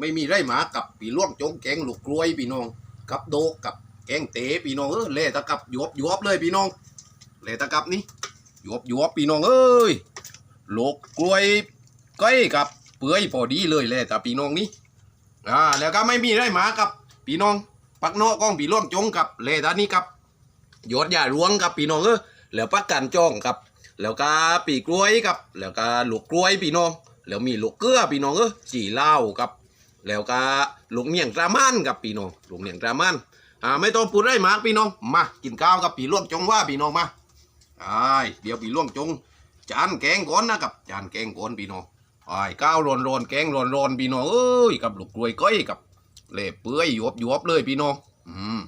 ไม่มีไรหมากับปีล่วงจงแกงลูกกล้วยพี่น้อง กับโดกกับแกงเต๋พี่น้องเออเล่ตะกับหยวบหยวบเลยพี่น้องเล่ตะกับนี่หยวบหยวบพี่น้องเอ้ยลูกกล้วยก้อยกับเปื่อยพอดีเลยเล่ตะพี่น้องนี่อ่าแล้วก็ไม่มีไรหมากับพี่น้อง ปักนอกกล้องปีล่วงจงกับเล่ตะนี่กับหยดยาหลวงกับพี่น้องเออแล้วปักกันจ้องกับ แล้วก็ปีกล้วยกับ แล้วก็ลูกกล้วยพี่น้องแล้วมีลูกเกลือพี่น้องเออจีเหล้ากับ แล้วก็ลูกเนียงรามันกับพี่น้องลูกเนียงรามันอ่าไม่ต้องพูดได้มากพี่น้องมากินข้าวกับปีล่วงจงว่าพี่น้องมาไอ้าเดี๋ยวปีล่วงจงจานแกงก่อนนะครับจานแกงก่อนพี่น้องไอ้าข้าวร้อนร้อนแกงร้อนร้อนๆพี่น้องเอ้ยกับลูกกล้วยก้อยกับเล่เปื่อยหยวบหยวบเลยพี่น้องอืม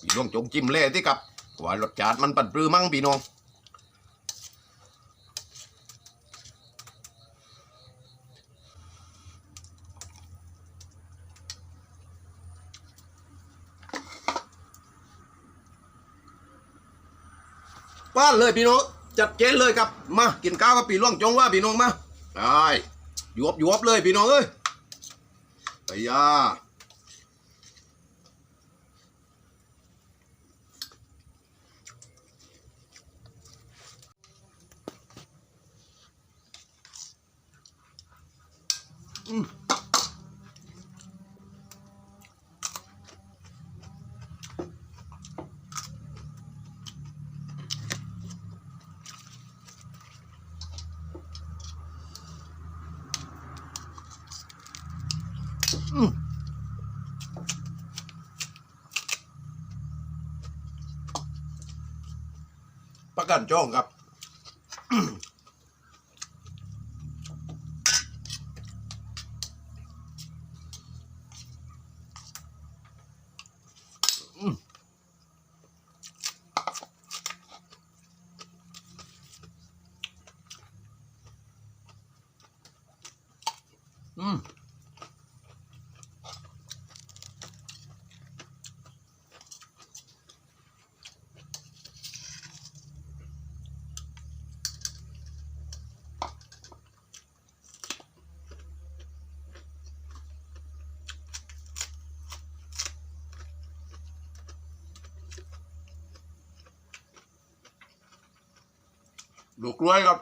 ปีล่วงจงจิ้มเล่ที่กับว่ารสชาติมันปันปรือมั่งพี่น้อง ป้านเลยพี่น้องจัดเจนเลยครับมากินข้าวกับปีล่วงจงว่าพี่น้องมาไอ้หยวบหยวบเลยพี่น้องเอ้ยไอ้ยาอืม ประกันจ้อ ลูกกล้วยครับ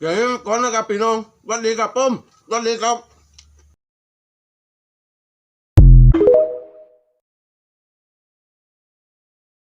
เดี๋ยวก่อนนะครับพี่น้องวันดีครับผมวันดีครับ